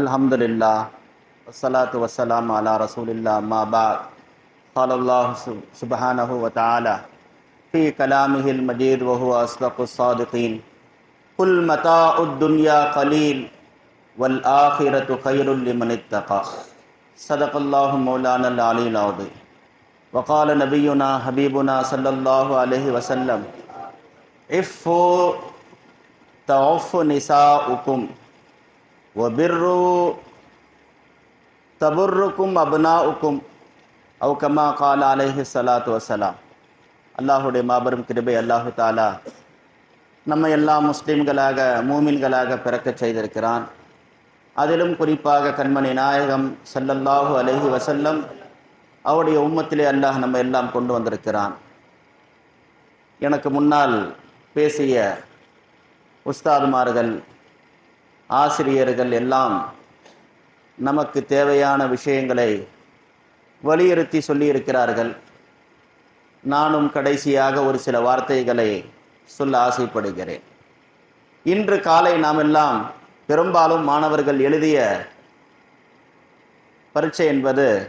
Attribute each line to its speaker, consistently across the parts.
Speaker 1: الحمد لله والصلاة والسلام على رسول الله ما بعد. قال الله سبحانه وتعالى في كلامه المجيد وهو أصدق الصادقين قل متاع الدنيا قليل والآخرة خير لمن اتقى صدق الله مولانا العلي العظيم وقال نبينا حبيبنا صلى الله عليه وسلم عفوا تعف نساؤكم வபிர்ரு தபுர்ருக்கும் அபனாவுக்கும் அவ் கமா கால் அலேஹி சலாத்து வசலாம் அல்லாஹுடைய மாபெரும் கிருபை அல்லாஹு தாலா நம்ம எல்லா முஸ்லீம்களாக மூமின்களாக பிறக்க செய்திருக்கிறான் அதிலும் குறிப்பாக கண்மணி நாயகம் சல்லல்லாஹு அலஹி வசல்லம் அவருடைய உம்மத்திலே அல்லாஹ் நம்ம எல்லாம் கொண்டு வந்திருக்கிறான் எனக்கு முன்னால் பேசிய உஸ்தாதுமார்கள் ஆசிரியர்கள் எல்லாம் நமக்கு தேவையான விஷயங்களை வலியுறுத்தி சொல்லியிருக்கிறார்கள். நானும் கடைசியாக ஒரு சில வார்த்தைகளை சொல்ல ஆசைப்படுகிறேன். இன்று காலை நாம் எல்லாம் பெரும்பாலும் மாணவர்கள் எழுதிய பரீட்சை என்பது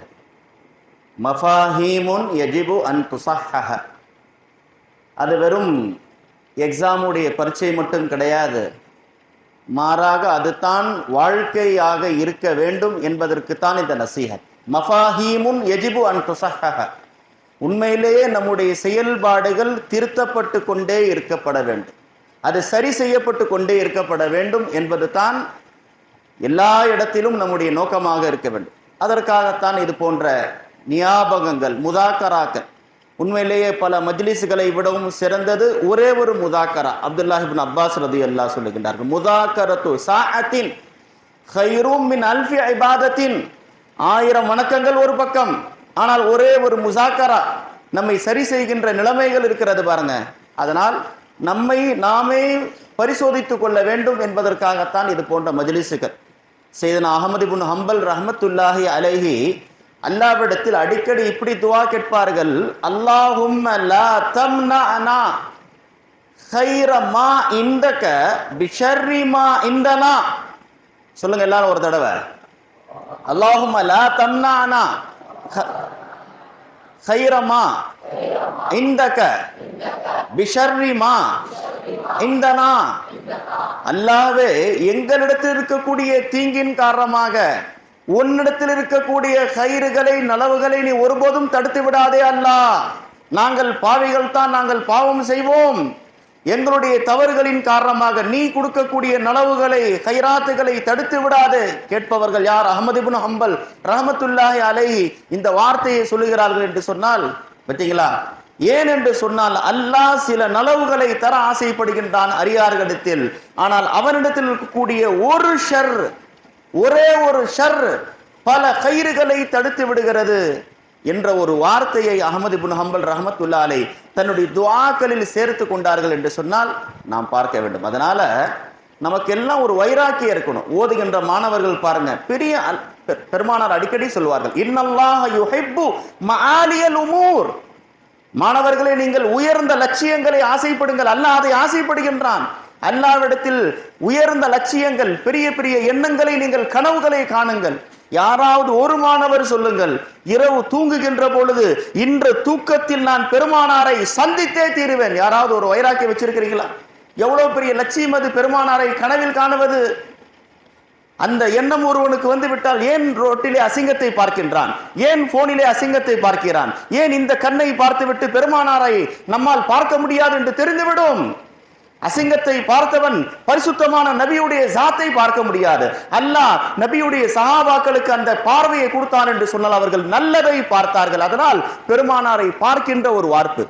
Speaker 1: மஃபாஹீமுன் எஜிபு அன் துசஹ அது வெறும் எக்ஸாமுடைய பரீட்சை மட்டும் கிடையாது. மாறாக அதுதான் வாழ்க்கையாக இருக்க வேண்டும் என்பதற்குத்தான் இந்த நசீகத் மஃபாஹீமுன் எஜிபு அன் துசஹ உண்மையிலேயே நம்முடைய செயல்பாடுகள் திருத்தப்பட்டு கொண்டே இருக்கப்பட வேண்டும். அது சரி செய்யப்பட்டு கொண்டே இருக்கப்பட வேண்டும் என்பது தான் எல்லா இடத்திலும் நம்முடைய நோக்கமாக இருக்க வேண்டும். அதற்காகத்தான் இது போன்ற ஞாபகங்கள் முதாக்கராக்கள் உண்மையிலேயே பல மஜ்லிசுகளை விடவும் சிறந்தது ஒரே ஒரு முதாக்கரா. அப்துல்லாஹிபின் அப்பாஸ் ரதி அல்லா சொல்லுகின்றார்கள். முதாக்கரத்து சாஅத்தின் ஹைரும் மின் அல்ஃபி ஐபாதத்தின் ஆயிரம் வணக்கங்கள் ஒரு பக்கம் ஆனால் ஒரே ஒரு முசாக்கரா நம்மை சரி செய்கின்ற நிலைமைகள் இருக்கிறது பாருங்க அதனால் நம்மை நாமே பரிசோதித்துக் கொள்ள வேண்டும் என்பதற்காகத்தான் இது போன்ற மஜ்லிசுகள் செய்தன அகமது புன் ஹம்பல் ரஹமத்துல்லாஹி அலைஹி அல்லாவிடத்தில் அடிக்கடி இப்படி துவா கேட்பார்கள் அல்லாஹும் லா தம்னஅனா கைர மா இந்தக பிஷர்ரி மா இந்தனா. சொல்லுங்க எல்லாரும் ஒரு தடவை. அல்லாஹும் லா தம்னஅனா கைரமா இந்தக பிஷர்ரி மா இந்தனா. அல்லாவே எங்களிடத்தில் இருக்கக்கூடிய தீங்கின் காரணமாக உன்னிடத்தில் இருக்கக்கூடிய கயிறுகளை நலவுகளை நீ ஒருபோதும் தடுத்து விடாதே அல்லா. நாங்கள் பாவிகள் தான் நாங்கள் பாவம் செய்வோம். எங்களுடைய தவறுகளின் காரணமாக நீ கொடுக்கக்கூடிய நலவுகளை கைராத்துகளை தடுத்து விடாது. கேட்பவர்கள் யார்? அகமது ஹம்பல் ரஹமத்துல்லாஹி அலை இந்த வார்த்தையை சொல்லுகிறார்கள் என்று சொன்னால் பார்த்தீங்களா ஏன் என்று சொன்னால் அல்லாஹ் சில நலவுகளை தர ஆசைப்படுகின்றான் அரியார்களிடத்தில் ஆனால் அவனிடத்தில் இருக்கக்கூடிய ஒரு ஷர் ஒரே ஒரு ஷர் பல கயிறுகளை தடுத்து விடுகிறது என்ற ஒரு வார்த்தையை அகமது புன் ஹம்பல் ரஹமத்துல்லாலை தன்னுடைய துவாக்களில் சேர்த்து கொண்டார்கள் என்று சொன்னால் நாம் பார்க்க வேண்டும். அதனால நமக்கு எல்லாம் ஒரு வைராக்கியம் இருக்கணும். ஓதுகின்ற மாணவர்கள் பாருங்க பெரிய பெருமானார் அடிக்கடி சொல்வார்கள் இன்னல்லாஹ யுஹிப்பு மஆலியல் உமூர். மாணவர்களே நீங்கள் உயர்ந்த லட்சியங்களை ஆசைப்படுங்கள் அல்லாஹ் அதை ஆசைப்படுகின்றான். அல்லாவிடத்தில் உயர்ந்த லட்சியங்கள் பெரிய பெரிய எண்ணங்களை நீங்கள் கனவுகளை காணுங்கள். யாராவது ஒரு மாணவர் சொல்லுங்கள் இரவு தூங்குகின்ற பொழுது இன்று தூக்கத்தில் நான் பெருமானாரை சந்தித்தே தீருவேன். யாராவது ஒரு வைராக்கியம் வச்சிருக்கிறீங்களா எவ்வளவு பெரிய லட்சியம் அது பெருமானாரை கனவில் காணுவது? அந்த எண்ணம் ஒருவனுக்கு வந்து விட்டால் ஏன் ரோட்டிலே அசிங்கத்தை பார்க்கின்றான்? ஏன் போனிலே அசிங்கத்தை பார்க்கிறான்? ஏன் இந்த கண்ணை பார்த்துவிட்டு பெருமானாரை நம்மால் பார்க்க முடியாது என்று தெரிந்துவிடும்? அசிங்கத்தை பார்த்தவன் பரிசுத்தமான நபியுடைய சாத்தை பார்க்க முடியாது. அல்லாஹ் நபியுடைய சகாபாக்களுக்கு அந்த பார்வையை கொடுத்தான் என்று சொன்னால் அவர்கள் நல்லதை பார்த்தார்கள். அதனால் பெருமானாரை பார்க்கின்ற ஒரு வார்ப்பு.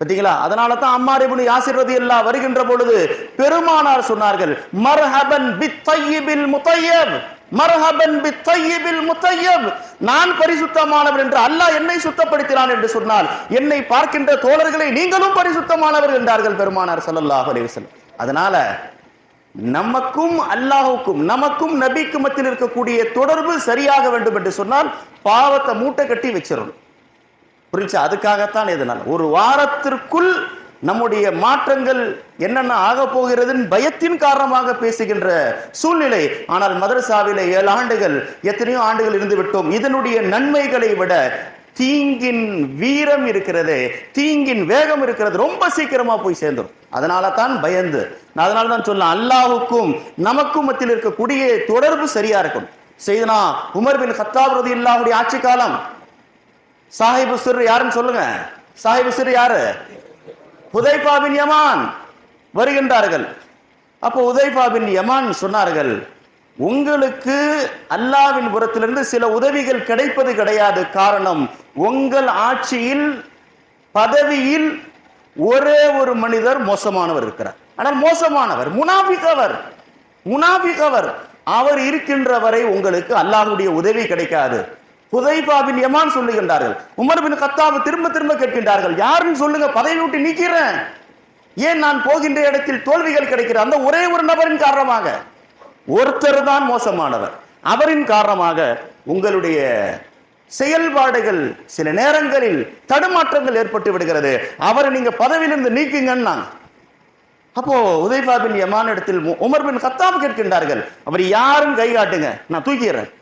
Speaker 1: பார்த்தீங்களா? அதனால தான் அம்மாரிபுனி ஆசிர்வதி எல்லாம் வருகின்ற பொழுது பெருமானார் சொன்னார்கள் மர்ஹபன் பித்தய்யிபில் முத்தையப் மர்ஹபன் பித்தய்யிபில் முத்தையப் நான் பரிசுத்தமானவர் என்று அல்லாஹ் என்னை சுத்தப்படுத்தினான் என்று சொன்னால் என்னை பார்க்கின்ற தோழர்களை நீங்களும் பரிசுத்தமானவர் என்றார்கள் பெருமானார் சல்லல்லாஹு அலைஹி வஸல்லம். அதனால நமக்கும் அல்லாஹுக்கும் நமக்கும் நபிக்கும் மத்தியில் இருக்கக்கூடிய தொடர்பு சரியாக வேண்டும் என்று சொன்னால் பாவத்தை மூட்டை கட்டி வச்சிடணும் புரிஞ்சு அதுக்காகத்தான் இதனால். ஒரு வாரத்திற்குள் நம்முடைய மாற்றங்கள் என்னென்ன ஆக போகிறதுன்னு பயத்தின் காரணமாக பேசுகின்ற சூழ்நிலை. ஆனால் மதரசாவிலே ஏழு ஆண்டுகள் எத்தனையோ ஆண்டுகள் இருந்து விட்டோம். இதனுடைய நன்மைகளை விட தீங்கின் வீரம் இருக்கிறது. தீங்கின் வேகம் இருக்கிறது. ரொம்ப சீக்கிரமா போய் சேர்ந்துடும் அதனால தான் பயந்து. அதனால தான் சொல்லலாம் அல்லாஹுக்கும் நமக்கும் மத்தியில் இருக்கக்கூடிய தொடர்பு சரியா இருக்கும் செய்தனா உமர் பின் கத்தாப் ரதி இல்லாவுடைய ஆட்சி காலம். சாஹிபு சிறு யாருன்னு சொல்லுங்க. சாஹிபு சிறு யாரு? ஹுதைஃபா யமான் வருகின்றார்கள். அப்போ உதைஃபாபின் யமான் சொன்னார்கள் உங்களுக்கு அல்லாவின் புறத்திலிருந்து சில உதவிகள் கிடைப்பது கிடையாது. காரணம் உங்கள் ஆட்சியில் பதவியில் ஒரே ஒரு மனிதர் மோசமானவர் இருக்கிறார். ஆனால் மோசமானவர் முனாபிகவர் முனாபிகவர் அவர் இருக்கின்ற வரை உங்களுக்கு அல்லாஹுடைய உதவி கிடைக்காது. ஹுதைஃபா பின் யமான் சொல்லுகின்றார்கள். உமர் பின் கத்தாப் திரும்ப திரும்ப கேட்கின்றார்கள். யாருன்னு சொல்லுங்க பதவி விட்டு நீக்கிறேன். ஏன் நான் போகின்ற இடத்தில் தோல்விகள் கிடைக்கிற அந்த ஒரே ஒரு நபரின் காரணமாக? ஒருத்தர் தான் மோசமானவர். அவரின் காரணமாக உங்களுடைய செயல்பாடுகள் சில நேரங்களில் தடுமாற்றங்கள் ஏற்பட்டு விடுகிறது. அவரை நீங்க பதவியிலிருந்து நீக்குங்கன்னா. அப்போ உதய்பாபின் பின் இடத்தில் மு- உமர் பின் கத்தாப் கேட்கின்றார்கள். அவர் யாரும் கை காட்டுங்க. நான் தூக்கிடுறேன்.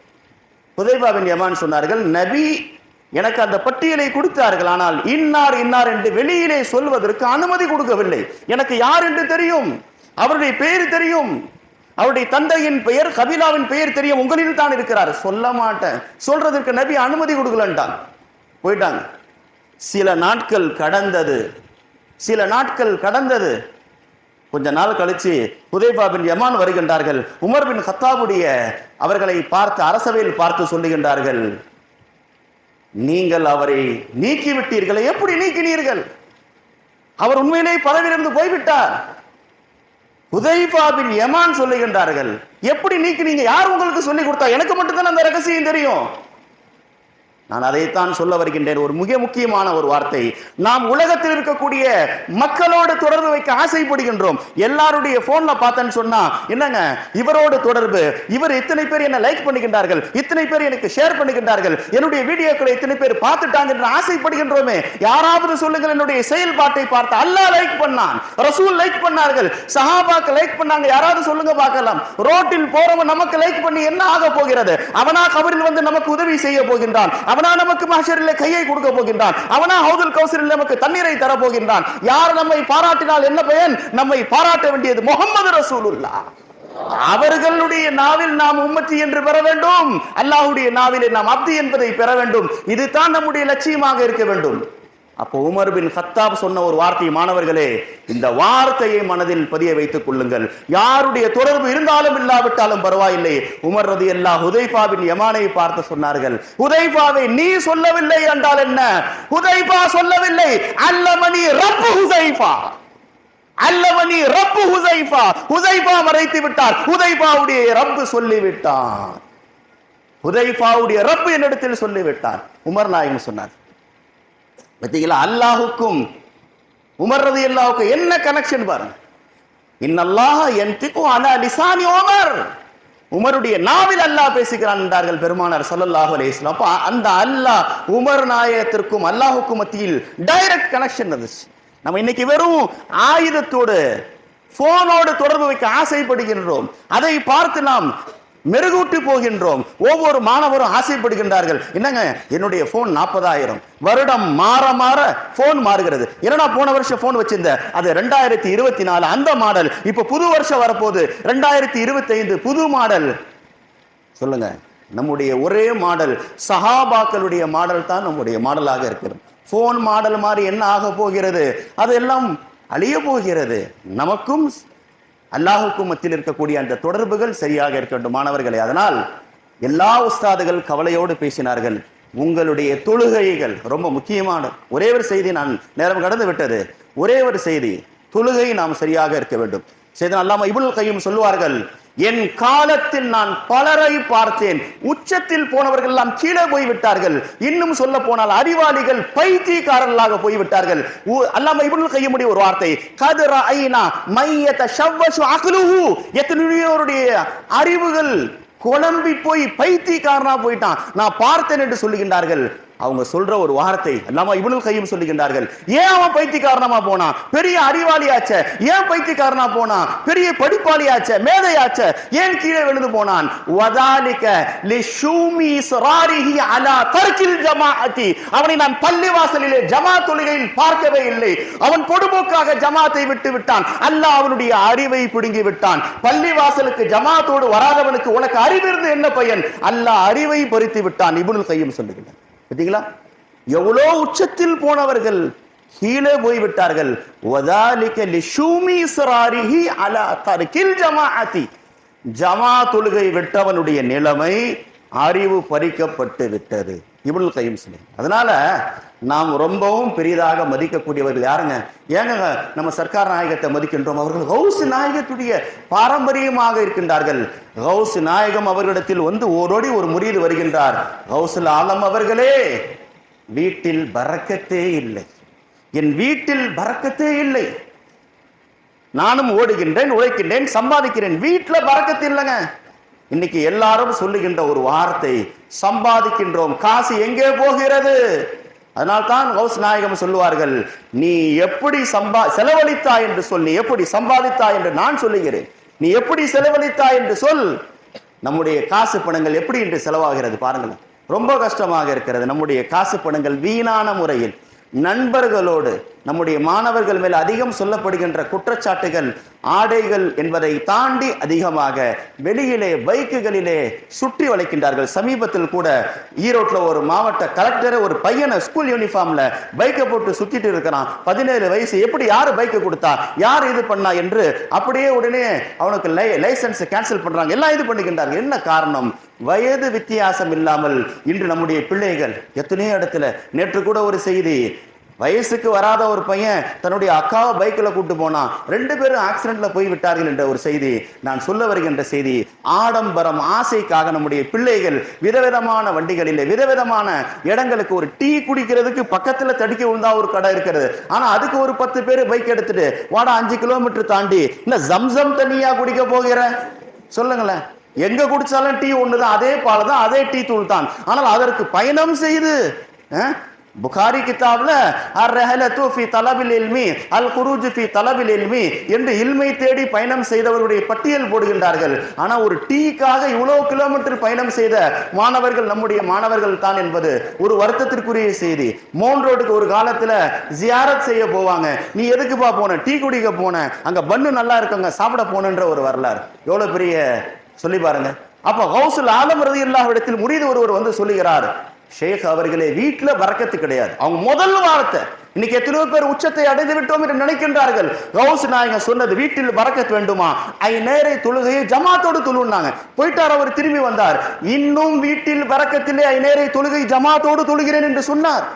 Speaker 1: புதைபாவின் யமான் சொன்னார்கள் நபி எனக்கு அந்த பட்டியலை கொடுத்தார்கள் ஆனால் இன்னார் இன்னார் என்று வெளியிலே சொல்வதற்கு அனுமதி கொடுக்கவில்லை. எனக்கு யார் என்று தெரியும்? அவருடைய பெயர் தெரியும். அவருடைய தந்தையின் பெயர் கபிலாவின் பெயர் தெரியும். உங்களில் தான் இருக்கிறார். சொல்ல மாட்டேன். சொல்றதற்கு நபி அனுமதி கொடுக்கலன்ட்டான். போயிட்டாங்க. சில நாட்கள் கடந்தது. சில நாட்கள் கடந்தது. கொஞ்ச நாள் கழிச்சு ஹுதைபா பின் யமான் வருகின்றார்கள். உமர் பின் ஹத்தாவுடைய அவர்களை பார்த்து அரசவையில் பார்த்து சொல்லுகின்றார்கள். நீங்கள் அவரை நீக்கிவிட்டீர்களே எப்படி நீக்கினீர்கள்? அவர் உண்மையிலே பதவியிலிருந்து போய்விட்டார். உதய்பாபின் பின் யமான் சொல்லுகின்றார்கள். எப்படி நீக்கினீங்க? யார் உங்களுக்கு சொல்லி கொடுத்தா? எனக்கு மட்டும்தான் அந்த ரகசியம் தெரியும். நான் அதைத்தான் சொல்ல வருகின்றேன். ஒரு மிக முக்கியமான ஒரு வார்த்தை. நாம் உலகத்தில் இருக்கக்கூடிய மக்களோடு தொடர்பு வைக்க ஆசைப்படுகின்றோம். எல்லாருடைய போன்ல பார்த்தேன்னு சொன்னா என்னங்க இவரோடு தொடர்பு. இவர் இத்தனை பேர் என்ன லைக் பண்ணுகின்றார்கள். இத்தனை பேர் எனக்கு ஷேர் பண்ணுகின்றார்கள். என்னுடைய வீடியோக்களை இத்தனை பேர் பார்த்துட்டாங்க என்று ஆசைப்படுகின்றோமே. யாராவது சொல்லுங்கள் என்னுடைய செயல்பாட்டை பார்த்து அல்லாஹ் லைக் பண்ணான் ரசூல் லைக் பண்ணார்கள் சஹாபாக்கு லைக் பண்ணாங்க யாராவது சொல்லுங்க பார்க்கலாம். ரோட்டில் போறவன் நமக்கு லைக் பண்ணி என்ன ஆக போகிறது? அவனா கபரில் வந்து நமக்கு உதவி செய்ய போகின்றான். அவனா நமக்கு மஹ்ஷரில் கையை கொடுக்க போகின்றான். அவனா ஹவுதுல் கௌசரில் நமக்கு தண்ணீரை தர போகின்றான். யார் நம்மை பாராட்டினால் என்ன பயன்? நம்மை பாராட்ட வேண்டியது முகமது ரசூலுல்லா. அவர்களுடைய நாவில் நாம் உம்மத்தி என்று பெற வேண்டும். அல்லாஹ்வுடைய நாவிலே நாம் அப்தி என்பதை பெற வேண்டும். இதுதான் நம்முடைய லட்சியமாக இருக்க வேண்டும். அப்போ உமர் பின் கத்தாப் சொன்ன ஒரு வார்த்தை மாணவர்களே இந்த வார்த்தையை மனதில் பதிய வைத்துக் கொள்ளுங்கள். யாருடைய தொடர்பு இருந்தாலும் இல்லாவிட்டாலும் பரவாயில்லை. உமர் ரதி அல்லா ஹுதைஃபாவின் யமானை பார்த்து சொன்னார்கள் ஹுதைஃபாவை நீ சொல்லவில்லை என்றால் என்ன? ஹுதைஃபா சொல்லவில்லை. அல்லமணி ரப்பு ஹுதைஃபா. அல்லவனி ரப்பு ஹுதைஃபா. ஹுதைஃபா மறைத்து விட்டார். ஹுதைஃபாவுடைய ரப்பு சொல்லிவிட்டார் ஹுதைஃபாவுடைய ரப்பு என்னிடத்தில் சொல்லிவிட்டார். உமர் நாயகம் சொன்னார் பார்த்தீங்களா அல்லாஹுக்கும் உமர் ரதி அல்லாஹுக்கும் என்ன கனெக்ஷன் பாருங்க. இன்னல்லாஹ என்திகு அலா லிசானி உமர். உமருடைய நாவில் அல்லாஹ் பேசுகிறான் என்றார்கள் பெருமானார் சல்லல்லாஹு அலைஹி இஸ்லாம் அந்த அல்லாஹ் உமர் நாயகத்திற்கும் அல்லாஹுக்கும் மத்தியில் டைரக்ட் கனெக்ஷன் இருந்துச்சு. நம்ம இன்னைக்கு வெறும் ஆயுதத்தோடு போனோடு தொடர்பு வைக்க ஆசைப்படுகின்றோம். அதை பார்த்து நாம் மெருகூட்டி போகின்றோம். ஒவ்வொரு மாணவரும் ஆசைப்படுகின்றார்கள். என்னங்க? என்னுடைய போன் நாற்பதாயிரம். வருடம் மாற மாற போன் மாறுகிறது. என்னடா போன வருஷம் போன் வச்சிருந்த? அது ரெண்டாயிரத்தி இருபத்தி நாலு அந்த மாடல். இப்ப புது வருஷம் வரப்போகுது. ரெண்டாயிரத்தி இருபத்தி ஐந்து புது மாடல். சொல்லுங்க. நம்முடைய ஒரே மாடல். சஹாபாக்களுடைய மாடல் தான் நம்முடைய மாடலாக இருக்கிறது. போன் மாடல் மாதிரி என்ன ஆக போகிறது? அதெல்லாம் அழிய போகிறது. நமக்கும் அல்லாஹுக்கும் மத்தியில் இருக்கக்கூடிய அந்த தொடர்புகள் சரியாக இருக்க வேண்டும் மாணவர்களே. அதனால் எல்லா உஸ்தாதுகள் கவலையோடு பேசினார்கள். உங்களுடைய தொழுகைகள் ரொம்ப முக்கியமான ஒரே ஒரு செய்தி நான் நேரம் கடந்து விட்டது. ஒரே ஒரு செய்தி தொழுகை நாம் சரியாக இருக்க வேண்டும். செய்தன் அல்லாம இவ்வளவு கையும் சொல்லுவார்கள் என் காலத்தில் நான் பலரை பார்த்தேன். உச்சத்தில் போனவர்கள் எல்லாம் கீழே போய் விட்டார்கள் இன்னும் சொல்ல போனால் அறிவாளிகள் பைத்தியக்காரர்களாக போய் விட்டார்கள் உ- அல்லாம முடிய ஒரு வார்த்தை கதிர ஐனா மையத ஷவ்வசு அகலுஹு. எத்தனையோருடைய அறிவுகள் குழம்பி போய் பைத்தியக்காரனா போயிட்டான். நான் பார்த்தேன் என்று சொல்லுகின்றார்கள். அவங்க சொல்ற ஒரு வார்த்தை அல்லாம இவனுல் கையும் சொல்லுகின்றார்கள். ஏன் அவன் பைத்தியக்காரனமா போனான் பெரிய அறிவாளியாச்ச. ஏன் பைத்தியக்காரனா போனான் பெரிய படிப்பாளியாச்ச. மேதையாச்ச. ஏன் கீழே விழுந்து போனான்? வதாலிக லிஷூமி இஸ்ராரிஹி அலா தர்கில் ஜமாஅத்தி. அவனை நான் பள்ளிவாசலிலே ஜமா தொழுகையில் பார்க்கவே இல்லை. அவன் பொடுபோக்காக ஜமாத்தை விட்டு விட்டான். அல்லாஹ் அவனுடைய அறிவை பிடுங்கி விட்டான். பள்ளிவாசலுக்கு ஜமாத்தோடு வராதவனுக்கு உனக்கு அறிவு இருந்து என்ன பயன்? அல்லாஹ் அறிவை பறித்து விட்டான் இபுனுல் கையும் சொல்லுகின்றான் பார்த்தீங்களா எவ்வளோ உச்சத்தில் போனவர்கள் கீழே போய் விட்டார்கள் ஜமாஅத்தி ஜமா தொழுகை விட்டவனுடைய நிலைமை அறிவு பறிக்கப்பட்டு விட்டது. இவ்வளவு கையும் சொல்லி. அதனால நாம் ரொம்பவும் பெரிதாக மதிக்கக்கூடியவர்கள் யாருங்க? ஏங்க நம்ம சர்க்கார் நாயகத்தை மதிக்கின்றோம். அவர்கள் ஹவுஸ் நாயகத்துடைய பாரம்பரியமாக இருக்கின்றார்கள். ஹவுஸ் நாயகம் அவர்களிடத்தில் வந்து ஓரோடி ஒரு முறியீடு வருகின்றார். ஹவுஸில் ஆலம் அவர்களே வீட்டில் பறக்கத்தே இல்லை. என் வீட்டில் பறக்கத்தே இல்லை. நானும் ஓடுகின்றேன் உழைக்கின்றேன் சம்பாதிக்கிறேன். வீட்டில் பறக்கத்து இல்லைங்க. இன்னைக்கு எல்லாரும் சொல்லுகின்ற ஒரு வார்த்தை சம்பாதிக்கின்றோம். காசு எங்கே போகிறது? அதனால்தான் கௌஸ் நாயகம் சொல்லுவார்கள் நீ எப்படி சம்பா செலவழித்தாய் என்று சொல் நீ எப்படி சம்பாதித்தாய் என்று நான் சொல்லுகிறேன். நீ எப்படி செலவழித்தாய் என்று சொல். நம்முடைய காசு பணங்கள் எப்படி என்று செலவாகிறது பாருங்களேன். ரொம்ப கஷ்டமாக இருக்கிறது. நம்முடைய காசு பணங்கள் வீணான முறையில் நண்பர்களோடு நம்முடைய மாணவர்கள் மேல் அதிகம் சொல்லப்படுகின்ற குற்றச்சாட்டுகள் ஆடைகள் என்பதை தாண்டி அதிகமாக வெளியிலே பைக்குகளிலே சுற்றி வளைக்கின்றார்கள். சமீபத்தில் கூட ஈரோட்டில் ஒரு மாவட்ட கலெக்டர் ஒரு பையனை ஸ்கூல் யூனிஃபார்ம்ல பைக்கை போட்டு சுத்திட்டு இருக்கிறான். பதினேழு வயசு எப்படி யார் பைக்கை கொடுத்தா யார் இது பண்ணா என்று அப்படியே உடனே அவனுக்கு லை லைசன்ஸ் கேன்சல் பண்றாங்க. எல்லாம் இது பண்ணுகின்றார்கள். என்ன காரணம்? வயது வித்தியாசம் இல்லாமல் இன்று நம்முடைய பிள்ளைகள் எத்தனையோ இடத்துல நேற்று கூட ஒரு செய்தி வயசுக்கு வராத ஒரு பையன் தன்னுடைய அக்காவை பைக்கில் கூட்டு போனான். ரெண்டு பேரும் ஆக்சிடென்ட்ல போய் விட்டார்கள் என்ற ஒரு செய்தி நான் சொல்ல வருகின்ற செய்தி ஆடம்பரம் ஆசைக்காக நம்முடைய பிள்ளைகள் விதவிதமான வண்டிகளில் விதவிதமான இடங்களுக்கு ஒரு டீ குடிக்கிறதுக்கு பக்கத்தில் தடுக்க விழுந்தா ஒரு கடை இருக்கிறது. ஆனால் அதுக்கு ஒரு பத்து பேர் பைக் எடுத்துட்டு வாடா அஞ்சு கிலோமீட்டர் தாண்டி இந்த ஜம்சம் தண்ணியா குடிக்க போகிற? சொல்லுங்களேன். எங்க குடிச்சாலும் டீ ஒன்று தான் அதே பால் தான் அதே டீ தூள் தான் ஆனால் அதற்கு பயணம் செய்து புகாரி கிதாப்ல அர் ரஹலத்து ஃபி தலபில் இல்மி அல் குரூஜ் ஃபி தலபில் இல்மி என்று இல்மை தேடி பயணம் செய்தவர்களுடைய பட்டியல் போடுகின்றார்கள். ஆனால் ஒரு டீக்காக இவ்வளோ கிலோமீட்டர் பயணம் செய்த மாணவர்கள் நம்முடைய மாணவர்கள் தான் என்பது ஒரு வருத்தத்திற்குரிய செய்தி. மோன் ரோடுக்கு ஒரு காலத்தில் ஜியாரத் செய்ய போவாங்க. நீ எதுக்குப்பா போன? டீ குடிக்க போன? அங்கே பன்னு நல்லா இருக்குங்க சாப்பிட போனன்ற ஒரு வரலாறு. எவ்வளோ பெரிய சொல்லி பாருங்க. அப்ப ஹவுசுல் ஆலம் ரதி இடத்தில் முறியது ஒருவர் வந்து சொல்லுகிறார் ஷேக் அவர்களே வீட்டுல வரக்கத்து கிடையாது. அவங்க முதல் வார்த்தை இன்னைக்கு எத்தனையோ பேர் உச்சத்தை அடைந்து விட்டோம் என்று நினைக்கின்றார்கள். கௌஸ் நாயங்க சொன்னது வீட்டில் வரக்கத்து வேண்டுமா? ஐ நேரை தொழுகையை ஜமாத்தோடு தொழுனாங்க போயிட்டார் அவர் திரும்பி வந்தார். இன்னும் வீட்டில் வரக்கத்திலே ஐ நேரை தொழுகை ஜமாத்தோடு தொழுகிறேன் என்று சொன்னார்.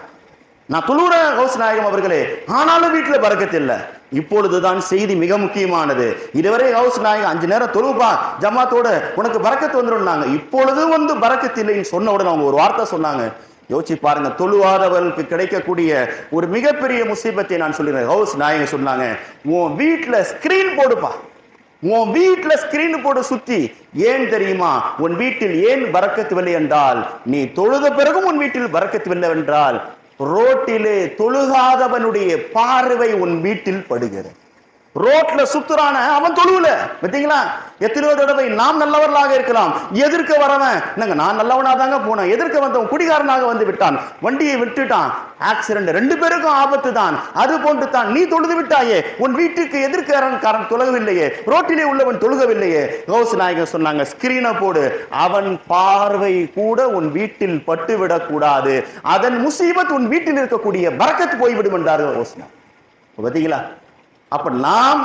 Speaker 1: நான் தொழுகிறேன் கௌஸ் நாயகம் அவர்களே ஆனாலும் வீட்டில் பறக்கத்து இல்லை. இப்பொழுதுதான் செய்தி மிக முக்கியமானது. இதுவரை ஹவுஸ் நாயகம் அஞ்சு நேரம் தொழுப்பா ஜமாத்தோட உனக்கு பறக்கத்து வந்துடும் இப்பொழுது வந்து பறக்கத்து இல்லைன்னு சொன்ன உடனே அவங்க ஒரு வார்த்தை சொன்னாங்க. யோசிச்சு பாருங்க தொழுவாதவர்களுக்கு கிடைக்கக்கூடிய ஒரு மிகப்பெரிய முசீபத்தை நான் சொல்லிடுறேன். ஹவுஸ் நாயகம் சொன்னாங்க உன் வீட்டில் ஸ்கிரீன் போடுப்பா. உன் வீட்டில் ஸ்கிரீன் போட்டு சுத்தி. ஏன் தெரியுமா? உன் வீட்டில் ஏன் பறக்கத்துவில்லை என்றால் நீ தொழுத பிறகும் உன் வீட்டில் பறக்கத்துவில்லை என்றால் ரோட்டிலே தொழுகாதவனுடைய பார்வை உன் வீட்டில் படுகிறது. ரோட்ல சுத்துறான அவன் தொழுவுல. பார்த்தீங்களா? எத்தனையோ தடவை நாம் நல்லவர்களாக இருக்கலாம். எதிர்க்க வரவன் நாங்க நான் நல்லவனா தாங்க போனேன். எதிர்க்க வந்தவன் குடிகாரனாக வந்து விட்டான். வண்டியை விட்டுட்டான். ஆக்சிடென்ட் ரெண்டு பேருக்கும் ஆபத்து தான். அது போன்று தான் நீ தொழுது விட்டாயே. உன் வீட்டுக்கு எதிர்க்காரன் தொழுகவில்லையே ரோட்டிலே உள்ளவன் தொழுகவில்லையே. ரோஸ் நாயகர் சொன்னாங்க ஸ்கிரீனை போடு. அவன் பார்வை கூட உன் வீட்டில் பட்டு விடக்கூடாது அதன் முசீபத் உன் வீட்டில் இருக்கக்கூடிய பறக்கத்து போய்விடும் என்றார்கள் பார்த்தீங்களா? அப்ப நாம்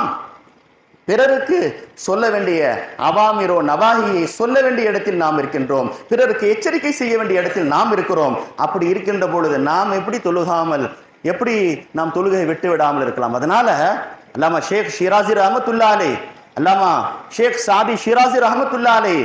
Speaker 1: பிறருக்கு சொல்ல வேண்டிய அவாமிரோ நவாகியை சொல்ல வேண்டிய இடத்தில் நாம் இருக்கின்றோம். பிறருக்கு எச்சரிக்கை செய்ய வேண்டிய இடத்தில் நாம் இருக்கிறோம். அப்படி இருக்கின்ற பொழுது நாம் எப்படி தொழுகாமல் எப்படி நாம் தொழுகை விட்டு விடாமல் இருக்கலாம்? அதனால அல்லாமா ஷேக் ஷிராசி ரஹமத்துல்லாலே அல்லாமா ஷேக் சாதி ஷிராசி ரஹமத்துல்லாலே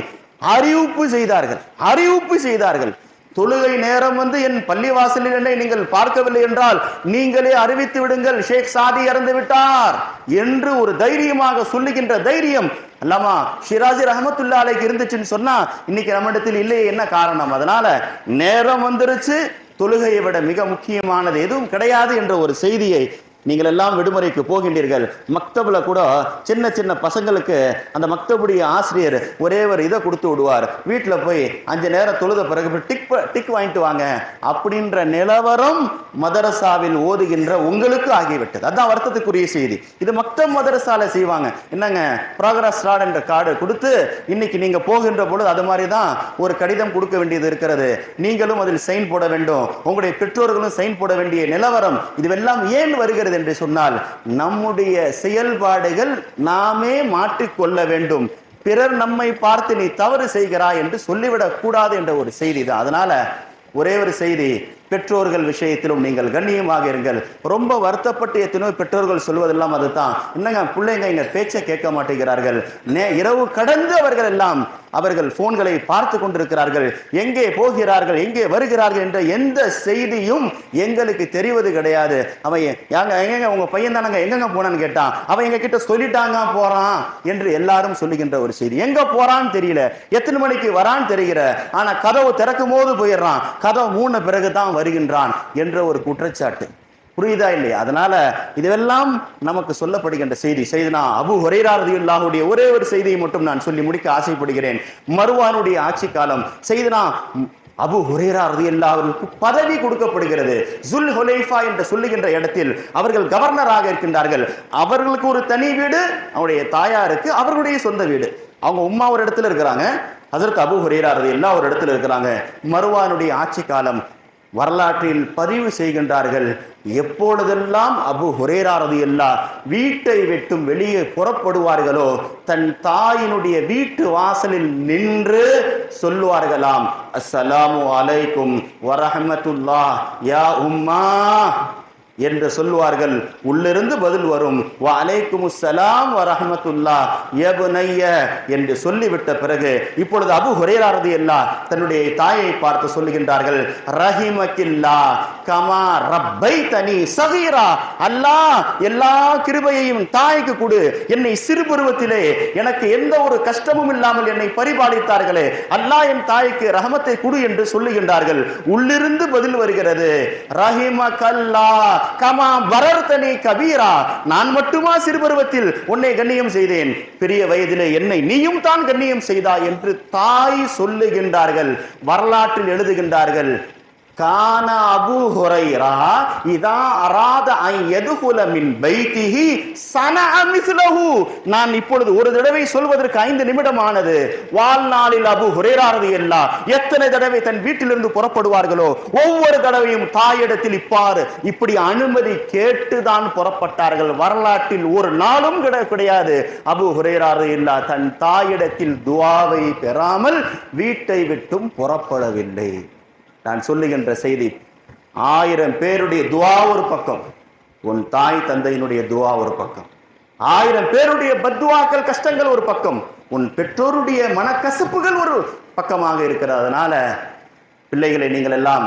Speaker 1: அறிவிப்பு செய்தார்கள். அறிவிப்பு செய்தார்கள். தொழுகை நேரம் வந்து என் பள்ளிவாசலில் என்னை நீங்கள் பார்க்கவில்லை என்றால் நீங்களே அறிவித்து விடுங்கள் ஷேக் சாதி இறந்து விட்டார் என்று ஒரு தைரியமாக சொல்லுகின்ற தைரியம். அல்லாமா ஷிராஜி ரஹமத்துல்லாலைக்கு இருந்துச்சுன்னு சொன்னா இன்னைக்கு நம்ம இடத்தில் இல்லையே என்ன காரணம்? அதனால நேரம் வந்துருச்சு தொழுகையை விட மிக முக்கியமானது எதுவும் கிடையாது என்ற ஒரு செய்தியை நீங்கள் எல்லாம் விடுமுறைக்கு போகின்றீர்கள். மக்தபுல கூட சின்ன சின்ன பசங்களுக்கு அந்த மக்தபுடைய ஆசிரியர் ஒரே ஒரு இதை கொடுத்து விடுவார். வீட்டில் போய் அஞ்சு நேரம் தொழுத பிறகு டிக் டிக் வாங்கிட்டு வாங்க. அப்படின்ற நிலவரம் மதரசாவில் ஓதுகின்ற உங்களுக்கு ஆகிவிட்டது. அதான் வருத்தத்துக்குரிய செய்தி. இது மக்தம் மதரசால செய்வாங்க. என்னங்க? ப்ராக்ரஸ் ஸ்டார்ட் என்ற கார்டு கொடுத்து இன்னைக்கு நீங்க போகின்ற பொழுது அது மாதிரி தான் ஒரு கடிதம் கொடுக்க வேண்டியது இருக்கிறது. நீங்களும் அதில் சைன் போட வேண்டும். உங்களுடைய பெற்றோர்களும் சைன் போட வேண்டிய நிலவரம். இதுவெல்லாம் ஏன் வருகிறது? என்று சொன்னால் நம்முடைய செயல்பாடுகள் நாமே மாற்றிக்கொள்ள வேண்டும். பிறர் நம்மை பார்த்து நீ தவறு செய்கிறாய் என்று சொல்லிவிடக் கூடாது என்ற ஒரு செய்தி தான் அதனால ஒரே ஒரு செய்தி பெற்றோர்கள் விஷயத்திலும் நீங்கள் கண்ணியமாக இருங்கள். ரொம்ப வருத்தப்பட்டு எத்தனையோ பெற்றோர்கள் சொல்வதெல்லாம் அதுதான். என்னங்க பிள்ளைங்க எங்கள் பேச்சை கேட்க மாட்டேங்கிறார்கள். நே இரவு கடந்து அவர்கள் எல்லாம் அவர்கள் போன்களை பார்த்து கொண்டிருக்கிறார்கள். எங்கே போகிறார்கள் எங்கே வருகிறார்கள் என்ற எந்த செய்தியும் எங்களுக்கு தெரிவது கிடையாது. அவன் யாங்க எங்க உங்க பையன் தானங்க எங்கங்க போனான்னு கேட்டான். அவன் எங்க கிட்ட சொல்லிட்டாங்க போறான் என்று எல்லாரும் சொல்லுகின்ற ஒரு செய்தி. எங்க போறான்னு தெரியல. எத்தனை மணிக்கு வரான்னு தெரிகிற ஆனா கதவு திறக்கும் போது போயிடுறான். கதவு மூணு பிறகுதான் வருகின்றான் என்ற ஒரு குற்றச்சாட்டு. புரியுதா இல்லையா? அதனால இதுவெல்லாம் நமக்கு சொல்லப்படுகின்ற செய்தி. செய்தினா அபு ஹுரைராரதியுல்லாஹுடைய ஒரே ஒரு செய்தியை மட்டும் நான் சொல்லி முடிக்க ஆசைப்படுகிறேன். மருவானுடைய ஆட்சி காலம். செய்தினா அபு ஹுரேரா ரதி அவர்களுக்கு பதவி கொடுக்கப்படுகிறது. ஜுல் ஹுலைஃபா என்று சொல்லுகின்ற இடத்தில் அவர்கள் கவர்னராக இருக்கின்றார்கள். அவர்களுக்கு ஒரு தனி வீடு அவருடைய தாயாருக்கு அவர்களுடைய சொந்த வீடு. அவங்க உம்மா ஒரு இடத்துல இருக்கிறாங்க அதற்கு அபு ஹுரேரா ரதி எல்லா ஒரு இடத்துல இருக்கிறாங்க. மருவானுடைய ஆட்சி காலம் வரலாற்றில் பதிவு செய்கின்றார்கள். எப்பொழுதெல்லாம் அபு ஹுரேராரது எல்லா வீட்டை விட்டும் வெளியே புறப்படுவார்களோ தன் தாயினுடைய வீட்டு வாசலில் நின்று சொல்லுவார்களாம் அஸ்ஸலாமு அலைக்கும் வரஹமத்துல்லா யா உம்மா! என்று சொல்லுவார்கள். உள்ளிருந்து பதில் வரும். வா அலைக்கும் சலாம் வ ரஹமத்துல்லா என்று சொல்லிவிட்ட பிறகு இப்பொழுது அபு ஹுரேராரது எல்லா தன்னுடைய தாயை பார்த்து சொல்லுகின்றார்கள். ரஹிமக்கில்லா கமா ரப்பை தனி சகீரா அல்லாஹ் எல்லா கிருபையையும் தாய்க்கு கொடு. என்னை சிறு பருவத்திலே எனக்கு எந்த ஒரு கஷ்டமும் இல்லாமல் என்னை பரிபாலித்தார்களே. அல்லாஹ் என் தாய்க்கு ரஹமத்தை கொடு என்று சொல்லுகின்றார்கள். உள்ளிருந்து பதில் வருகிறது. ரஹிமக்கல்லா கமா வரர்தனி கபீரா. நான் மட்டுமா சிறுபருவத்தில் உன்னை கண்ணியம் செய்தேன். பெரிய வயதிலே என்னை நீயும் தான் கண்ணியம் செய்தா என்று தாய் சொல்லுகின்றார்கள். வரலாற்றில் எழுதுகின்றார்கள். கான அபு ஹுரைரா இதா அராத ஐ எதுகுல மின் பைத்திஹி சனஅ நான் இப்பொழுது ஒரு தடவை சொல்வதற்கு ஐந்து நிமிடம் ஆனது வாழ்நாளில் அபு ஹுரைராரது எல்லா எத்தனை தடவை தன் வீட்டிலிருந்து புறப்படுவார்களோ ஒவ்வொரு தடவையும் தாயிடத்தில் இப்பாறு. இப்படி அனுமதி கேட்டுதான் புறப்பட்டார்கள். வரலாற்றில் ஒரு நாளும் கிட- கிடையாது. அபு ஹுரைராரது இல்லா தன் தாயிடத்தில் துவாவை பெறாமல் வீட்டை விட்டும் புறப்படவில்லை. நான் சொல்லுகின்ற செய்தி ஆயிரம் பேருடைய துவா ஒரு பக்கம் உன் தாய் தந்தையினுடைய துவா ஒரு பக்கம். ஆயிரம் பேருடைய பத்துவாக்கள் கஷ்டங்கள் ஒரு பக்கம் உன் பெற்றோருடைய மனக்கசப்புகள் ஒரு பக்கமாக இருக்கிறது. அதனால பிள்ளைகளை நீங்கள் எல்லாம்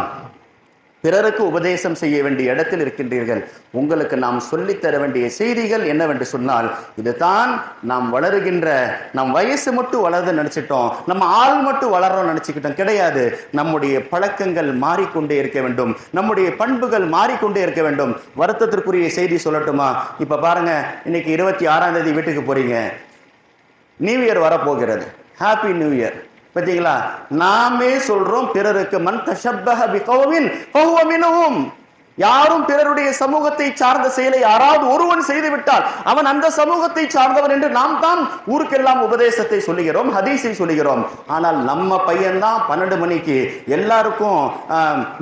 Speaker 1: பிறருக்கு உபதேசம் செய்ய வேண்டிய இடத்தில் இருக்கின்றீர்கள். உங்களுக்கு நாம் சொல்லித் தர வேண்டிய செய்திகள் என்னவென்று சொன்னால் இதுதான் நாம் வளருகின்ற நம் வயசு மட்டும் வளருது நினைச்சிட்டோம். நம்ம ஆள் மட்டும் வளர்றோம் நினைச்சுக்கிட்டோம். கிடையாது. நம்முடைய பழக்கங்கள் மாறிக்கொண்டே இருக்க வேண்டும். நம்முடைய பண்புகள் மாறிக்கொண்டே இருக்க வேண்டும். வருத்தத்திற்குரிய செய்தி சொல்லட்டுமா? இப்ப பாருங்க இன்னைக்கு இருபத்தி ஆறாம் தேதி வீட்டுக்கு போறீங்க. நியூ இயர் வரப்போகிறது. ஹாப்பி நியூ இயர் பார்த்தீங்களா நாமே சொல்றோம் பிறருக்கு மண் தஷப்பஹ பிகௌமின் ஃபஹுவ யாரும் பிறருடைய சமூகத்தை சார்ந்த செயலை யாராவது ஒருவன் செய்து விட்டால் அவன் அந்த சமூகத்தை சார்ந்தவன் என்று நாம் தான் ஊருக்கெல்லாம் உபதேசத்தை சொல்லுகிறோம் ஹதீஸை சொல்லுகிறோம். ஆனால் நம்ம பையன்தான் பன்னெண்டு மணிக்கு எல்லாருக்கும்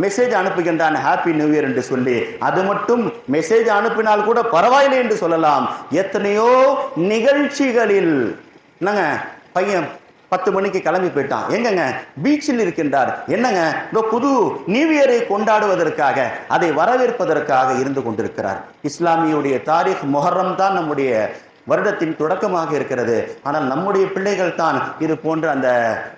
Speaker 1: மெசேஜ் அனுப்புகின்றான் ஹாப்பி நியூ இயர் என்று சொல்லி. அது மட்டும் மெசேஜ் அனுப்பினால் கூட பரவாயில்லை என்று சொல்லலாம். எத்தனையோ நிகழ்ச்சிகளில் என்னங்க பையன் பத்து மணிக்கு கிளம்பி போயிட்டான். எங்கங்க? பீச்சில் இருக்கின்றார். என்னங்க? இந்த புது நியூ இயரை கொண்டாடுவதற்காக அதை வரவேற்பதற்காக இருந்து கொண்டிருக்கிறார். இஸ்லாமியுடைய தாரிக் மொஹர்ரம் தான் நம்முடைய வருடத்தின் தொடக்கமாக இருக்கிறது. ஆனால் நம்முடைய பிள்ளைகள் தான் இது போன்ற அந்த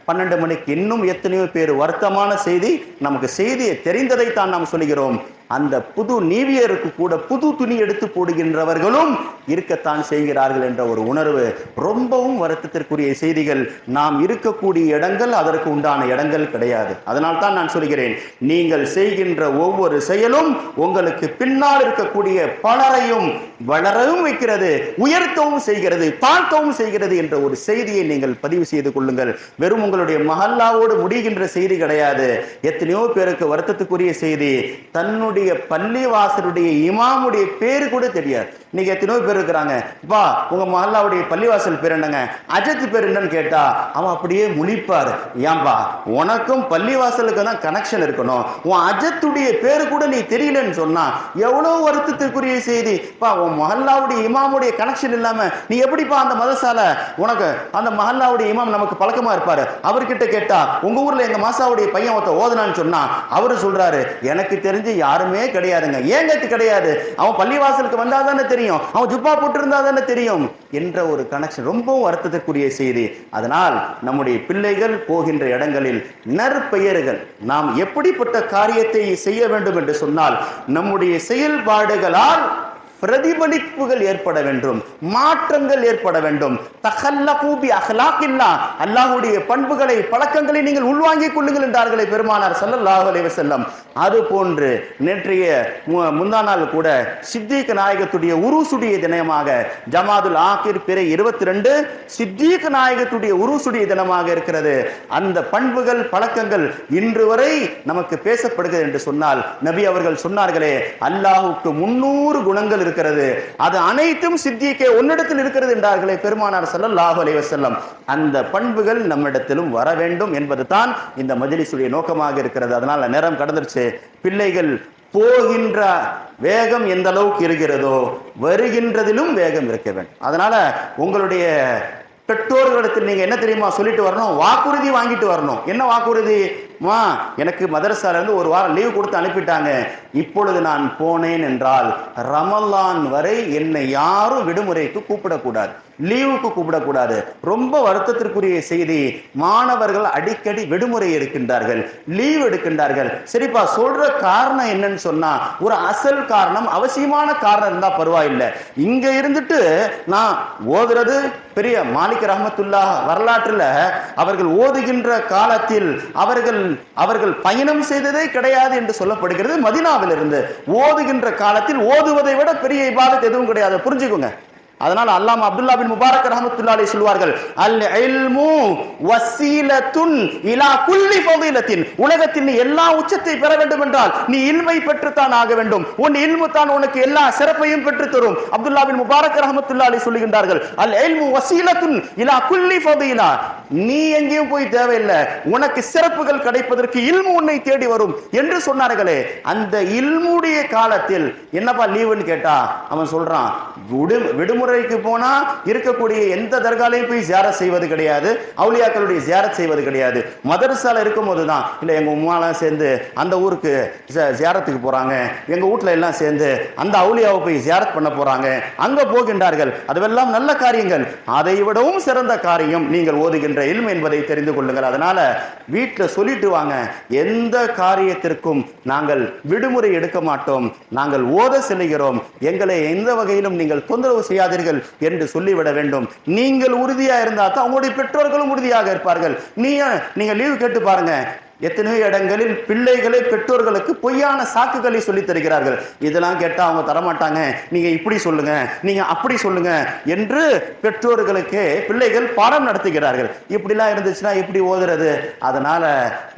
Speaker 1: பன்னெண்டு மணிக்கு இன்னும் எத்தனையோ பேர் வருத்தமான செய்தி நமக்கு செய்தியை தெரிந்ததை தான் நாம் சொல்கிறோம் அந்த புது நீவியருக்கு கூட புது துணி எடுத்து போடுகின்றவர்களும் இருக்கத்தான் செய்கிறார்கள் என்ற ஒரு உணர்வு. ரொம்பவும் வருத்தத்திற்குரிய செய்திகள். நாம் இருக்கக்கூடிய இடங்கள் அதற்கு உண்டான இடங்கள் கிடையாது. அதனால் தான் நான் சொல்கிறேன் நீங்கள் செய்கின்ற ஒவ்வொரு செயலும் உங்களுக்கு பின்னால் இருக்கக்கூடிய பலரையும் வளரவும் வைக்கிறது உயர்த்தவும் செய்கிறது தாழ்த்தவும் செய்கிறது என்ற ஒரு செய்தியை நீங்கள் பதிவு செய்து கொள்ளுங்கள். வெறும் உங்களுடைய மஹல்லாவோடு முடிகின்ற செய்தி கிடையாது. எத்தனையோ பேருக்கு வருத்தத்துக்குரிய செய்தி. தன்னுடைய பள்ளிவாசலுடைய இமாமுடைய பேரு கூட தெரியாது. இன்னைக்கு எத்தனையோ பேர் இருக்கிறாங்க. பா உங்க மஹல்லாவுடைய பள்ளிவாசல் பேர் என்னங்க? அஜித் பேர் என்னன்னு கேட்டா அவன் அப்படியே முழிப்பார். ஏன்பா உனக்கும் பள்ளிவாசலுக்கு தான் கனெக்ஷன் இருக்கணும். உன் அஜத்துடைய பேரு கூட நீ தெரியலன்னு சொன்னா எவ்வளவு வருத்தத்துக்குரிய செய்தி. பா உன் மஹல்லாவுடைய இமாமுடைய கனெக்ஷன் இல்லாம நீ எப்படிப்பா அந்த மதசால உனக்கு அந்த மஹல்லாவுடைய இமாம் நமக்கு பழக்கமா இருப்பாரு? அவர்கிட்ட கேட்டா உங்க ஊர்ல எங்க மாசாவுடைய பையன் ஒருத்த ஓதனான்னு சொன்னா அவரு சொல்றாரு எனக்கு தெரிஞ்சு யாரும் கிடையாதுங்க. ஏங்க கிடையாது. அவன் பள்ளிவாசலுக்கு வந்தா தானே தெரியும். அவன் ஜுப்பா போட்டு இருந்தா தானே தெரியும் என்ற ஒரு கனெக்ஷன் ரொம்பவும் வருத்தத்துக்குரிய செய்தி. அதனால் நம்முடைய பிள்ளைகள் போகின்ற இடங்களில் நற்பெயர்கள் நாம் எப்படிப்பட்ட காரியத்தை செய்ய வேண்டும் என்று சொன்னால் நம்முடைய செயல்பாடுகளால் பிரதிபலிப்புகள் ஏற்பட வேண்டும் மாற்றங்கள் ஏற்பட வேண்டும். தகல்ல கூபி அஹ்லாக்கில்லா அல்லாஹுடைய பண்புகளை பழக்கங்களை நீங்கள் உள்வாங்கிக் கொள்ளுங்கள் என்றார்களே பெருமானார் சல்லல்லாஹு அலைவ செல்லம் அது போன்று நேற்றைய முந்தா நாள் கூட சித்திக் நாயகத்துடைய உருசுடைய தினமாக ஜமாதுல் ஆகிர் பிறை இருபத்தி ரெண்டு சித்திக் நாயகத்துடைய உருசுடைய தினமாக இருக்கிறது. அந்த பண்புகள் பழக்கங்கள் இன்று வரை நமக்கு பேசப்படுகிறது என்று சொன்னால் நபி அவர்கள் சொன்னார்களே அல்லாஹுக்கு முன்னூறு குணங்கள் இருக்கிறது. அது அனைத்தும் சித்திக்கே உன்னிடத்தில் இருக்கிறது என்றார்களே பெருமானார் ஸல்லல்லாஹு அலைஹி செல்லம் அந்த பண்புகள் நம்மிடத்திலும் வர வேண்டும் என்பது தான் இந்த மஜ்லிஸுடைய நோக்கமாக இருக்கிறது. அதனால நேரம் கடந்துருச்சு. பிள்ளைகள் போகின்ற வேகம் எந்த அளவுக்கு இருக்கிறதோ வருகின்றதிலும் வேகம் இருக்க வேண்டும். அதனால உங்களுடைய பெற்றோர்களிடத்தில் நீங்க என்ன தெரியுமா சொல்லிட்டு வரணும்? வாக்குறுதி வாங்கிட்டு வரணும். என்ன வாக்குறுதி? மா எனக்கு மதரசாலேருந்து ஒரு வாரம் லீவ் கொடுத்து அனுப்பிட்டாங்க. இப்பொழுது நான் போனேன் என்றால் ரமலான் வரை என்னை யாரும் விடுமுறைக்கு கூப்பிடக்கூடாது. லீவுக்கு கூப்பிடக்கூடாது. ரொம்ப வருத்தத்திற்குரிய செய்தி மாணவர்கள் அடிக்கடி விடுமுறை எடுக்கின்றார்கள் லீவ் எடுக்கின்றார்கள். சரிப்பா சொல்ற காரணம் என்னன்னு சொன்னா ஒரு அசல் காரணம் அவசியமான காரணம் இருந்தா பரவாயில்லை. இங்க இருந்துட்டு நான் ஓதுறது பெரிய மாலிக் ரஹமத்துல்லா வரலாற்றுல அவர்கள் ஓதுகின்ற காலத்தில் அவர்கள் அவர்கள் பயணம் செய்ததே கிடையாது என்று சொல்லப்படுகிறது மதினாவிலிருந்து. ஓதுகின்ற காலத்தில் ஓதுவதை விட பெரிய இபாதத் எதுவும் கிடையாது. புரிஞ்சுக்கோங்க. அதனால் அல்லாம அப்துல்லா பின் முபாரக் ரஹமத்துல்லாஹி சொல்வார்கள் அல் இல்மு வசீலத்துன் இலா குல்லி ஃபதீலத்தின். உலகத்தில் நீ எல்லா உச்சத்தை பெற வேண்டும் என்றால் நீ இல்மை பெற்றுத்தான் ஆக வேண்டும். உன் இல்மு தான் உனக்கு எல்லா சிறப்பையும் பெற்று தரும். அப்துல்லா பின் முபாரக் ரஹமத்துல்லாஹி சொல்லுகின்றார்கள் அல் இல்மு வசீலத்துன் இலா குல்லி ஃபதீலா. நீ எங்கேயும் போய் தேவையில்லை. உனக்கு சிறப்புகள் கிடைப்பதற்கு இல்மு உன்னை தேடி வரும் என்று சொன்னார்களே அந்த இல்முடைய காலத்தில் என்னப்பா லீவுன்னு கேட்டா அவன் சொல்றான் விடு விடுமுறைக்கு போனா இருக்கக்கூடிய எந்த தர்காலையும் போய் ஜியாரத் செய்வது கிடையாது. அவுளியாக்களுடைய ஜியாரத் செய்வது கிடையாது. மதரசால இருக்கும் போதுதான் இல்லை எங்க உமாலாம் சேர்ந்து அந்த ஊருக்கு ஜியாரத்துக்கு போறாங்க. எங்க வீட்ல எல்லாம் சேர்ந்து அந்த அவுளியாவை போய் ஜியாரத் பண்ண போறாங்க. அங்க போகின்றார்கள். அதுவெல்லாம் நல்ல காரியங்கள். அதை விடவும் சிறந்த காரியம் நீங்கள் ஓதுகின்ற இல்ம் என்பதை தெரிந்து கொள்ளுங்கள். அதனால வீட்டில் சொல்லிட்டு வாங்க. எந்த காரியத்திற்கும் நாங்கள் விடுமுறை எடுக்க மாட்டோம். நாங்கள் ஓத செல்கிறோம் எங்களை எந்த வகையிலும் நீங்கள் தொந்தரவு செய்யாதீர்கள் என்று சொல்லிவிட வேண்டும். நீங்கள் உறுதியா இருந்தால் தான் உங்களுடைய பெற்றோர்களும் உறுதியாக இருப்பார்கள். நீ நீங்க லீவு கேட்டு பாருங்க. எத்தனையோ இடங்களில் பிள்ளைகளை பெற்றோர்களுக்கு பொய்யான சாக்குகளை சொல்லி தருகிறார்கள். இதெல்லாம் கேட்டால் அவங்க தரமாட்டாங்க. நீங்க இப்படி சொல்லுங்க நீங்க அப்படி சொல்லுங்க என்று பெற்றோர்களுக்கு பிள்ளைகள் பாடம் நடத்துகிறார்கள். இப்படிலாம் இருந்துச்சுன்னா எப்படி ஓதுறது. அதனால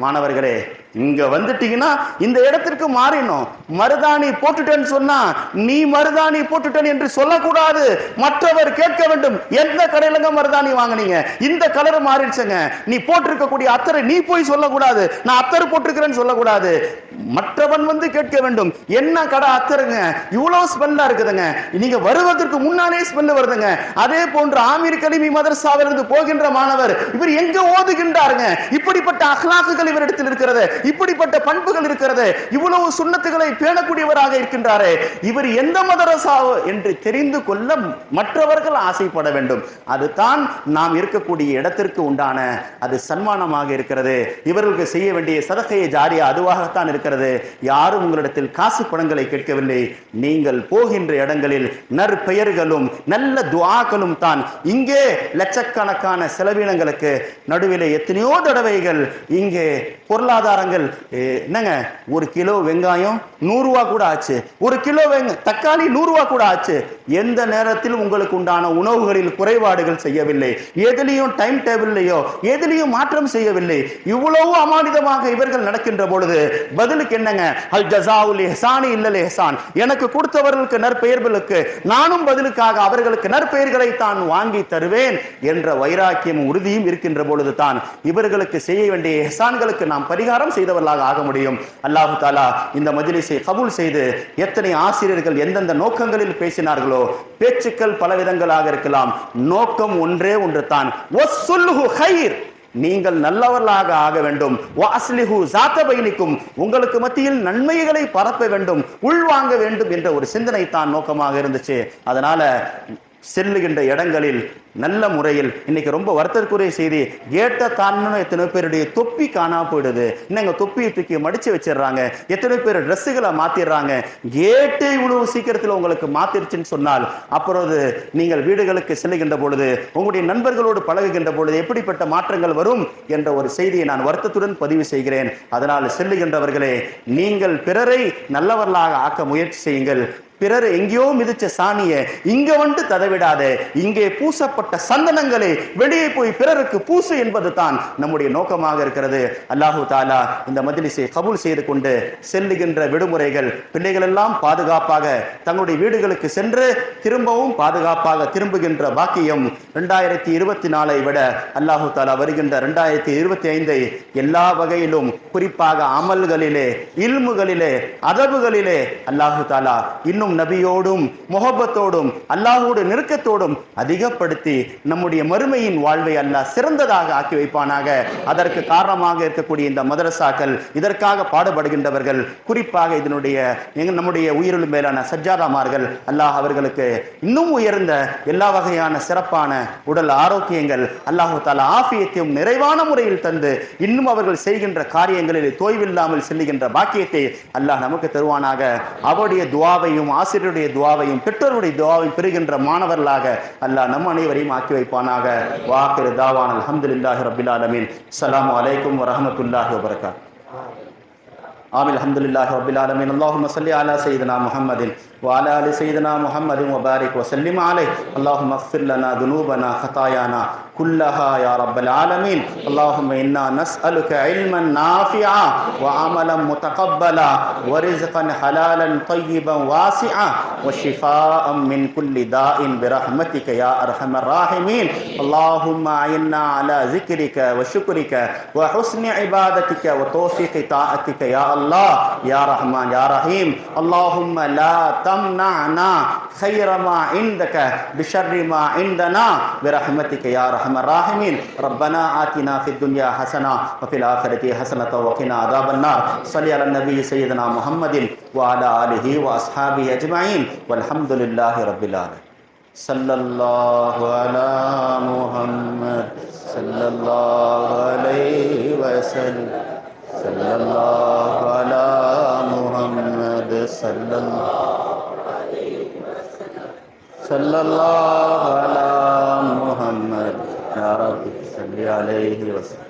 Speaker 1: மாணவர்களே இங்க வந்துட்டீங்கன்னா இந்த இடத்திற்கு மாறினோம். மருதாணி போட்டுட்டேன்னு சொன்னா நீ மருதாணி போட்டுட்டேன் என்று சொல்லக்கூடாது. மற்றவர் கேட்க வேண்டும். எந்த கடையிலங்க மருதாணி வாங்குனீங்க? இந்த கலர் மாறிடுச்சுங்க. நீ போட்டிருக்கக்கூடிய அத்தரை நீ போய் சொல்லக்கூடாது. நான் அத்தர் போட்டிருக்கிறேன்னு சொல்லக்கூடாது. மற்றவன் வந்து கேட்க வேண்டும். என்ன கடை அத்தருங்க? இவ்வளவு ஸ்மெல்லா இருக்குதுங்க. நீங்க வருவதற்கு முன்னாலே ஸ்மெல் வருதுங்க. அதே போன்று ஆமீர் கலிமி மதரசாவிலிருந்து போகின்ற மாணவர் இவர் எங்க ஓதுகின்றாருங்க? இப்படிப்பட்ட அஹ்லாக்குகள் இவரிடத்தில் இருக்கிறது. இப்படிப்பட்ட பண்புகள் இருக்கிறது. இவ்வளவு சுண்ணத்துகளை பேணக்கூடியவராக இருக்கின்றாரே. இவர் எந்த மதரசாவோ என்று தெரிந்து கொள்ள மற்றவர்கள் ஆசைப்பட வேண்டும். அதுதான் நாம் இருக்கக்கூடிய இடத்திற்கு உண்டான அது சன்மானமாக இருக்கிறது. இவர்களுக்கு செய்ய வேண்டிய சதகையை ஜாரியா அதுவாகத்தான் இருக்கிறது. யாரும் உங்களிடத்தில் காசு பணங்களை கேட்கவில்லை. நீங்கள் போகின்ற இடங்களில் நற்பெயர்களும் நல்ல துவாக்களும் தான். இங்கே லட்சக்கணக்கான செலவினங்களுக்கு நடுவில் எத்தனையோ தடவைகள் இங்கே பொருளாதாரங்கள் என்னங்க ஒரு கிலோ வெங்காயம் நூறுரூவா கூட ஆச்சு. ஒரு கிலோ வெங்க தக்காளி நூறுரூவா கூட ஆச்சு. எந்த நேரத்தில் உங்களுக்கு உண்டான உணவுகளில் குறைபாடுகள் செய்யவில்லை? எதுலேயும் டைம் டேபிள்லையோ எதுலேயும் மாற்றம் செய்யவில்லை. இவ்வளவு அமானிதமாக இவர்கள் நடக்கின்ற பொழுது பதிலுக்கு என்னங்க? அல் ஜசாவுல் இஹ்சானி இல்லல் இஹ்சான். எனக்கு கொடுத்தவர்களுக்கு நற்பெயர்களுக்கு நானும் பதிலுக்காக அவர்களுக்கு நற்பெயர்களை தான் வாங்கி தருவேன் என்ற வைராக்கியம் உறுதியும் இருக்கின்ற பொழுது தான் இவர்களுக்கு செய்ய வேண்டிய இஹ்சான்களுக்கு நாம் பரிகாரம் செய்தவர்களாக ஆக முடியும். அல்லாஹு தாலா இந்த மஜ்லிஸை கபூல் செய்து எத்தனை ஆசிரியர்கள் எந்தெந்த நோக்கங்களில் பேசினார்களோ பேச்சுக்கள் பல விதங்களாக இருக்கலாம். நோக்கம் ஒன்றே ஒன்று தான் நீங்கள் நல்லவர்களாக ஆக வேண்டும். வாஸ்லிஹு ஜாத்த பைனிக்கும். உங்களுக்கு மத்தியில் நன்மைகளை பரப்ப வேண்டும். உள்வாங்க வேண்டும் என்ற ஒரு சிந்தனை தான் நோக்கமாக இருந்துச்சு. அதனால செல்லுகின்ற இடங்களில் நல்ல முறையில் இன்னைக்கு ரொம்ப வருத்தத்துக்குரிய செய்தி. கேட்ட தாண்டணும் எத்தனை பேருடைய தொப்பி காணா போயிடுது. இன்னங்க தொப்பியை தூக்கி மடிச்சு வச்சிடுறாங்க. எத்தனை பேர் ட்ரெஸ்ஸுகளை மாத்திடுறாங்க. கேட்டை இவ்வளவு சீக்கிரத்தில் உங்களுக்கு மாத்திருச்சுன்னு சொன்னால் அப்புறம் நீங்கள் வீடுகளுக்கு செல்லுகின்ற பொழுது உங்களுடைய நண்பர்களோடு பழகுகின்ற பொழுது எப்படிப்பட்ட மாற்றங்கள் வரும் என்ற ஒரு செய்தியை நான் வருத்தத்துடன் பதிவு செய்கிறேன். அதனால் செல்லுகின்றவர்களே நீங்கள் பிறரை நல்லவர்களாக ஆக்க முயற்சி செய்யுங்கள். பிறர் எங்கேயோ மிதிச்ச சாணியை இங்க வந்து ததவிடாதே இங்கே பூசப்பட்ட சந்தனங்களை வெளியே போய் பிறருக்கு பூசு என்பது தான் நம்முடைய நோக்கமாக இருக்கிறது. அல்லாஹு தாலா இந்த மஜ்லிஸை கபூல் செய்து கொண்டு செல்லுகின்ற விடுமுறைகள் பிள்ளைகள் எல்லாம் பாதுகாப்பாக தங்களுடைய வீடுகளுக்கு சென்று திரும்பவும் பாதுகாப்பாக திரும்புகின்ற பாக்கியம் இரண்டாயிரத்தி இருபத்தி நாலை விட அல்லாஹு தாலா வருகின்ற இரண்டாயிரத்தி இருபத்தி ஐந்தை எல்லா வகையிலும் குறிப்பாக அமல்களிலே இல்முகளிலே அதபுகளிலே அல்லாஹு தாலா இன்னும் நபியோடும் முகப்பத்தோடும் அல்லாஹோடு நெருக்கத்தோடும் அதிகப்படுத்தி நம்முடைய மறுமையின் வாழ்வை அல்லாஹ் சிறந்ததாக ஆக்கி வைப்பானாக. அதற்கு காரணமாக இருக்கக்கூடிய இந்த மதரசாக்கள் இதற்காக பாடுபடுகின்றவர்கள் குறிப்பாக இதனுடைய நம்முடைய உயிரிலும் மேலான சஜ்ஜாதாமார்கள் அல்லாஹ் அவர்களுக்கு இன்னும் உயர்ந்த எல்லா வகையான சிறப்பான உடல் ஆரோக்கியங்கள் அல்லாஹு தாலா ஆஃபியத்தையும் நிறைவான முறையில் தந்து இன்னும் அவர்கள் செய்கின்ற காரியங்களில் தோய்வில்லாமல் செல்லுகின்ற பாக்கியத்தை அல்லாஹ் நமக்கு தருவானாக. அவருடைய துவாவையும் ஆசிரியருடைய துவாவையும் பெற்றோருடைய துவாவையும் பெறுகின்ற மாணவர்களாக அல்லாஹ் நம் அனைவரும் ஆக்கி வைப்பானாக வாக்கிரு தாவான் அல்ஹம்துலில்லாஹி ரபில் ஆலமீன் அஸ்ஸலாமு அலைக்கும் வரஹ்மத்துல்லாஹி வபரகாத் آمين الحمد لله رب العالمين اللهم صل على سيدنا محمد وعلى آل سيدنا محمد وبارك وسلم عليه اللهم اغفر لنا ذنوبنا خطايانا كلها يا رب العالمين. اللهم إنا نسألك علما نافعا وعملا متقبلا ورزقا حلالا طيبا واسعا وشفاء من كل داء برحمتك يا أرحم الراحمين. اللهم أعنا على ذكرك وشكرك وحسن عبادتك وتوفيق طاعتك يا الله يا رحمن يا رحيم. اللهم لا تمنعنا خير ما عندك بشر ما عندنا برحمتك يا ارحم الراحمين. ربنا آتنا في الدنيا حسنة وفي الآخرة حسنة وقنا عذاب النار. صل على النبي سيدنا محمد وعلى آله وأصحابه أجمعين. والحمد لله رب العالمين. صلى الله على محمد. صلى الله عليه وسلم. صلى الله على محمد. صلى الله صلى الله على يا رب صل عليه وسلم.